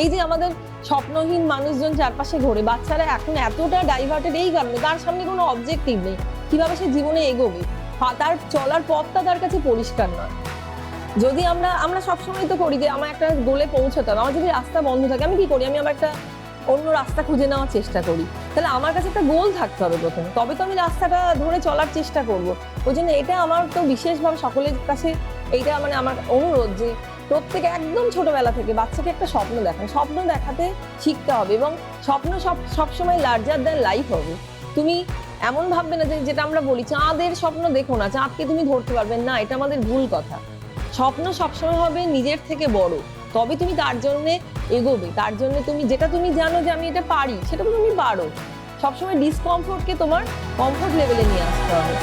এই যে আমাদের স্বপ্নহীন মানুষজন চারপাশে ঘোরে, বাচ্চারা এখন এতটা ডাইভার্টেড এই কারণে, তার সামনে কোনো অবজেক্টিভ নেই। কীভাবে সে জীবনে এগোবে? তার চলার পথটা তার কাছে পরিষ্কার নয়। যদি আমরা আমরা সবসময় তো করি যে আমার একটা গোলে পৌঁছতে হবে আমার যদি রাস্তা বন্ধ থাকে, আমি কি করি? আমি আমার একটা অন্য রাস্তা খুঁজে নেওয়ার চেষ্টা করি। তাহলে আমার কাছে একটা গোল থাকতে হবে প্রথমে। তবে তো আমি রাস্তাটা ধরে চলার চেষ্টা করব। ওই জন্য এটা আমার তো বিশেষভাবে সকলের কাছে, এইটা মানে আমার অনুরোধ যে প্রত্যেকে একদম ছোটবেলা থেকে বাচ্চাকে একটা স্বপ্ন দেখান। স্বপ্ন দেখাতে শিখতে হবে এবং স্বপ্ন সব সবসময় লার্জার দ্যান লাইফ হবে। তুমি এমন ভাববে না যে, যেটা আমরা বলি, চাঁদের স্বপ্ন দেখো না, চাঁদকে তুমি ধরতে পারবে না, এটা আমাদের ভুল কথা। স্বপ্ন সবসময় হবে নিজের থেকে বড়, তবে তুমি তার জন্য এগোবে, তার জন্য তুমি, যেটা তুমি জানো যে আমি এটা পারি, সেটা তো তুমি পারো। সবসময় ডিসকমফোর্টকে তোমার কমফোর্ট লেভেলে নিয়ে আসতে হবে।